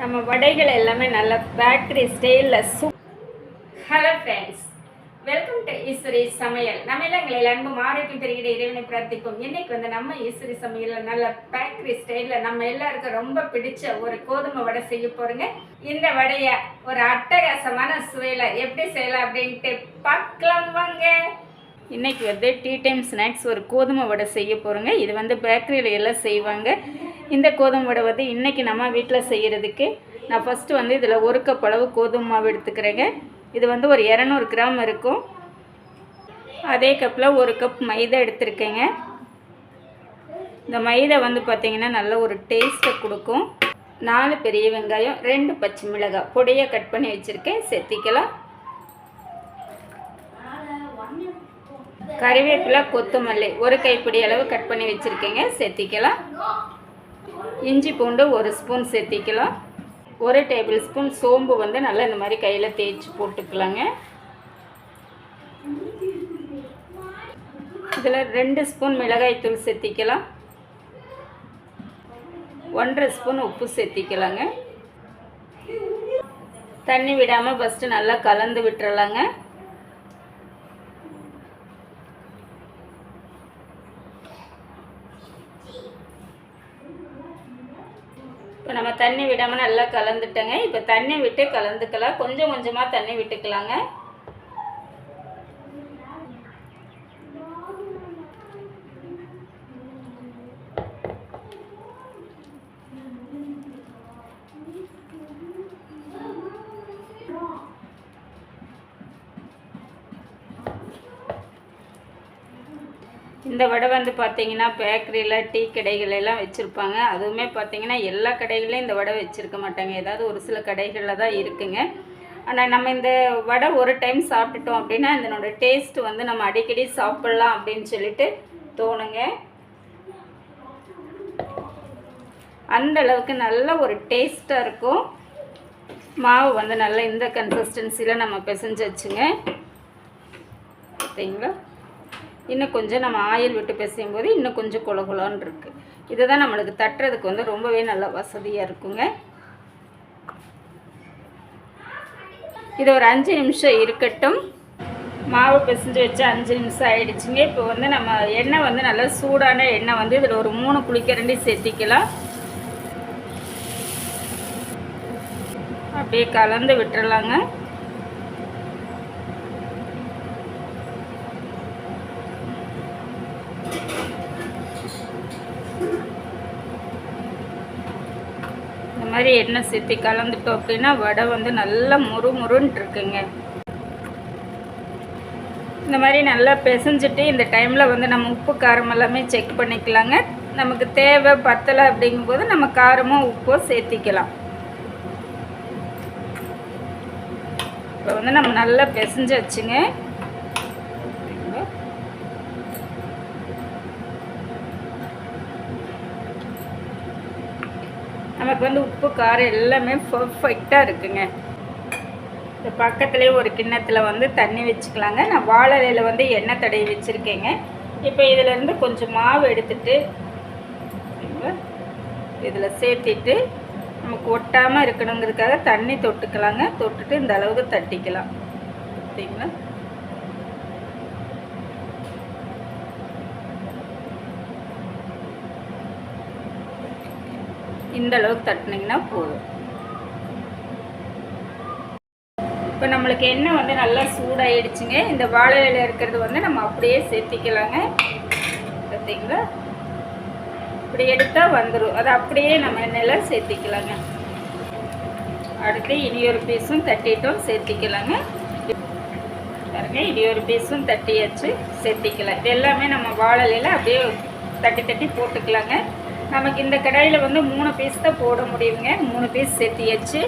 நம்ம வடைகள் எல்லாமே நல்ல பேக்கரி ஸ்டைலில் சூ hello friends welcome to Eswari சமையல் நம்ம இல்லங்களில் அன்பு ஆரோக்கியம் பெருகிட இறைவனை பிரார்த்திப்போம். இன்னைக்கு வந்து நம்ம ஈஸ்வரி சமையலில் நல்ல பேக்கரி ஸ்டைலில் நம்ம எல்லாருக்கும் ரொம்ப பிடிச்ச ஒரு கோதுமை வடை செய்ய போகிறோங்க இந்த வடையை ஒரு அட்டகாசமான சுவையில் எப்படி செய்யலாம் அப்படின்ட்டு பார்க்கலாம் வாங்க. இன்னைக்கு வந்து டீ டைம் ஸ்நாக்ஸ் ஒரு கோதுமை வடை செய்ய போகிறோங்க இது வந்து பேக்கரியில் எல்லாம் செய்வாங்க. இந்த கோதுமை வடை வந்து இன்றைக்கி நம்ம வீட்டில் செய்கிறதுக்கு நான் ஃபஸ்ட்டு வந்து இதில் ஒரு கப் அளவு கோதுமை மாவு எடுத்துக்கிறேங்க. இது வந்து ஒரு இரநூறு கிராம் இருக்கும். அதே கப்பில் ஒரு கப் மைதா எடுத்திருக்கேங்க. இந்த மைதா வந்து பார்த்திங்கன்னா நல்ல ஒரு டேஸ்ட்டை கொடுக்கும். நாலு பெரிய வெங்காயம் ரெண்டு பச்சை மிளகாய் பொடியாக கட் பண்ணி வச்சுருக்கேன். செத்திக்கலாம். கறிவேப்பிலை கொத்தமல்லி ஒரு கைப்பிடி அளவு கட் பண்ணி வச்சுருக்கேங்க. சேர்த்திக்கலாம் இஞ்சி பூண்டு ஒரு ஸ்பூன் சேர்த்திக்கலாம். ஒரு டேபிள் ஸ்பூன் சோம்பு வந்து நல்லா இந்த மாதிரி கையில் தேய்ச்சி போட்டுக்கலாங்க. இதில் ரெண்டு ஸ்பூன் மிளகாய்த்தூள் சேர்த்திக்கலாம். ஒன்றரை ஸ்பூன் உப்பு சேர்த்திக்கலாங்க. தண்ணி விடாமல் ஃபஸ்ட்டு நல்லா கலந்து விட்டுறலாங்க. இப்போ நம்ம தண்ணி விடாமல் நல்லா கலந்துட்டோங்க. இப்போ தண்ணி விட்டு கலந்துக்கலாம். கொஞ்சம் கொஞ்சமாக தண்ணி விட்டுக்கலாங்க. இந்த வடை வந்து பார்த்தீங்கன்னா பேக்கரியில் டீ கடைகள் எல்லாம் வச்சுருப்பாங்க. அதுவுமே பார்த்தீங்கன்னா எல்லா கடைகளையும் இந்த வடை வச்சுருக்க மாட்டாங்க. ஏதாவது ஒரு சில கடைகளில் தான் இருக்குங்க. ஆனால் நம்ம இந்த வடை ஒரு டைம் சாப்பிட்டுட்டோம் அப்படின்னா இதனோட டேஸ்ட் வந்து நம்ம அடிக்கடி சாப்பிட்லாம் அப்படின்னு சொல்லிட்டு தோணுங்க. அந்த அளவுக்கு நல்ல ஒரு டேஸ்ட்டாக இருக்கும். மாவு வந்து நல்லா இந்த கன்சிஸ்டன்சியில் நம்ம பிசைஞ்சு வச்சுங்க. பார்த்தீங்களா இன்னும் கொஞ்சம் நம்ம ஆயில் விட்டு பிசையும் போது இன்னும் கொஞ்சம் குலகுலான்னு இருக்குது இதுதான் நம்மளுக்கு தட்டுறதுக்கு வந்து ரொம்பவே நல்ல வசதியாக இருக்குங்க. இது ஒரு அஞ்சு நிமிஷம் இருக்கட்டும். மாவு பிசைஞ்சு வச்சு அஞ்சு நிமிஷம் ஆகிடுச்சிங்க இப்போ வந்து நம்ம எண்ணெய் வந்து நல்லா சூடான எண்ணெய் வந்து இதில் ஒரு மூணு குளிக்கரண்டி சேர்த்திக்கலாம். அப்படியே கலந்து விட்டுறலாங்க. மாதிரி எண்ணெய் சேர்த்து கலந்துட்டோம் அப்படின்னா வடை வந்து நல்லா முறு முருன்னு இருக்குங்க. இந்த மாதிரி நல்லா பிசைஞ்சிட்டு இந்த டைமில் வந்து நம்ம உப்பு காரம் எல்லாமே செக் பண்ணிக்கலாங்க. நமக்கு தேவை பத்தலை அப்படிங்கும்போது நம்ம காரமும் உப்போ சேர்த்திக்கலாம். இப்போ வந்து நம்ம நல்லா பிசைஞ்சு வச்சுங்க. நமக்கு வந்து உப்பு காரம் எல்லாமே பர்ஃபெக்டாக இருக்குங்க. இந்த பக்கத்துலேயே ஒரு கிண்ணத்தில் வந்து தண்ணி வச்சுக்கலாங்க. நான் வாழலையில் வந்து எண்ணெய் தடவி வச்சுருக்கேங்க. இப்போ இதிலேருந்து கொஞ்சம் மாவு எடுத்துட்டு இதில் சேர்த்திட்டு நமக்கு ஒட்டாமல் இருக்கணுங்கிறதுக்காக தண்ணி தொட்டுக்கலாங்க. தொட்டுட்டு இந்த அளவுக்கு தட்டிக்கலாம். பார்த்தீங்களா இந்த அளவுக்கு தட்டினீங்கன்னா போதும். இப்போ நம்மளுக்கு எண்ணெய் வந்து நல்லா சூடாயிடுச்சுங்க. இந்த வாழை இலை இருக்கிறது வந்து நம்ம அப்படியே சேர்த்திக்கலாங்க. பார்த்தீங்களா? இப்படி எடுத்தால் வந்துடும் அதை அப்படியே நம்ம எண்ணெயில் சேர்த்திக்கலாங்க. அடுத்து இனி ஒரு பீஸும் தட்டிட்டோம் சேர்த்திக்கலாங்க. பாருங்க இனி ஒரு பீஸும் தட்டியாச்சு சேர்த்திக்கலாம். இது எல்லாமே நம்ம வாழலையில் அப்படியே தட்டி தட்டி போட்டுக்கலாங்க. நமக்கு இந்த கடாயில் வந்து மூணு பீஸ் தான் போட முடியுங்க. மூணு பீஸ் சேர்த்தியாச்சு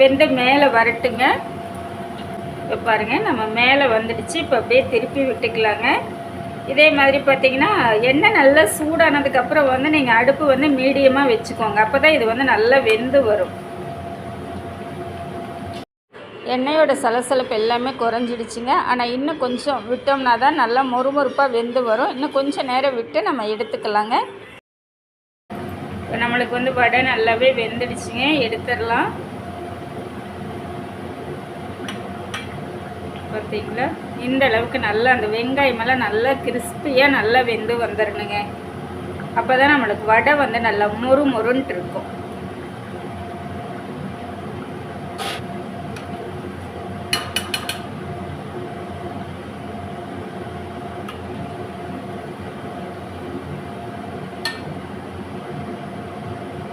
வெந்து மேலே வரட்டுங்க. இப்போ பாருங்கள் நம்ம மேலே வந்துடுச்சு. இப்போ அப்படியே திருப்பி விட்டுக்கலாங்க. இதே மாதிரி பார்த்தீங்கன்னா எண்ணெய் நல்லா சூடானதுக்கப்புறம் வந்து நீங்கள் அடுப்பு வந்து மீடியமாக வச்சுக்கோங்க. அப்போ தான் இது வந்து நல்லா வெந்து வரும். எண்ணெயோட சலசலப்பு எல்லாமே குறைஞ்சிடுச்சுங்க. ஆனால் இன்னும் கொஞ்சம் விட்டோம்னா தான் நல்லா மொறுமொறுப்பாக வெந்து வரும். இன்னும் கொஞ்சம் நேரம் விட்டு நம்ம எடுத்துக்கலாங்க. இப்போ நம்மளுக்கு வந்து வடை நல்லாவே வெந்துடுச்சுங்க. எடுத்துடலாம். பார்த்தீங்களா இந்த அளவுக்கு நல்லா அந்த வெங்காயமெல்லாம் நல்லா கிறிஸ்பியாக நல்லா வெந்து வந்துடணுங்க. அப்போ தான் நம்மளுக்கு வடை வந்து நல்லா மொறு மொறுன்ட்டு இருக்கும்.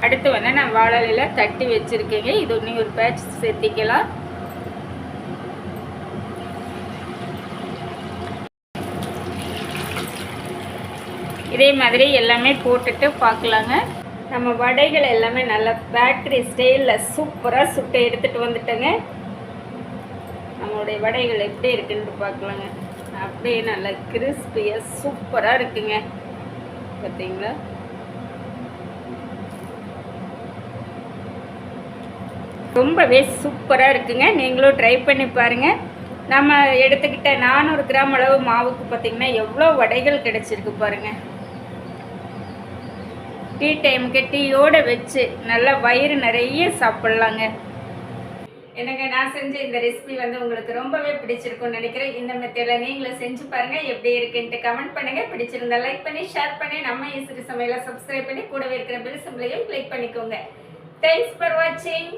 அடுத்து வந்து நான் வாழலையில் தட்டி வச்சுருக்கேங்க. இது இன்னும் ஒரு பேட்ச் சேர்த்திக்கலாம். இதே மாதிரி எல்லாமே போட்டுட்டு பார்க்கலாங்க. நம்ம வடைகள் எல்லாமே நல்லா பேக்கரி ஸ்டைலில் சூப்பராக சுட்டு எடுத்துகிட்டு வந்துட்டோங்க. நம்மளுடைய வடைகள் எப்படி இருக்குன்னு பார்க்கலாங்க. அப்படியே நல்லா கிறிஸ்பியாக சூப்பராக இருக்குங்க. பார்த்தீங்களா? ரொம்பவே சூப்பராக இருக்குங்க. நீங்களும் ட்ரை பண்ணி பாருங்கள் நம்ம எடுத்துக்கிட்ட நானூறு கிராம் அளவு மாவுக்கு பார்த்திங்கன்னா எவ்வளோ வடைகள் கிடச்சிருக்கு பாருங்கள் டீ டைமுக்கு டீயோடு வச்சு நல்லா வயிறு நிறைய சாப்பிட்லாங்க. எனக்கு நான் செஞ்ச இந்த ரெசிபி வந்து உங்களுக்கு ரொம்பவே பிடிச்சிருக்கும்னு நினைக்கிறேன். இந்த மெத்தடில் நீங்களும் செஞ்சு பாருங்கள் எப்படி இருக்குன்ட்டு கமெண்ட் பண்ணுங்கள் பிடிச்சிருந்தா லைக் பண்ணி ஷேர் பண்ணி நம்ம ஈஸ்வரி சமையலை சப்ஸ்கிரைப் பண்ணி கூடவே இருக்கிற பெல் சிம்பிளையும் கிளிக் பண்ணிக்கோங்க. தேங்க்ஸ் ஃபார் வாட்சிங்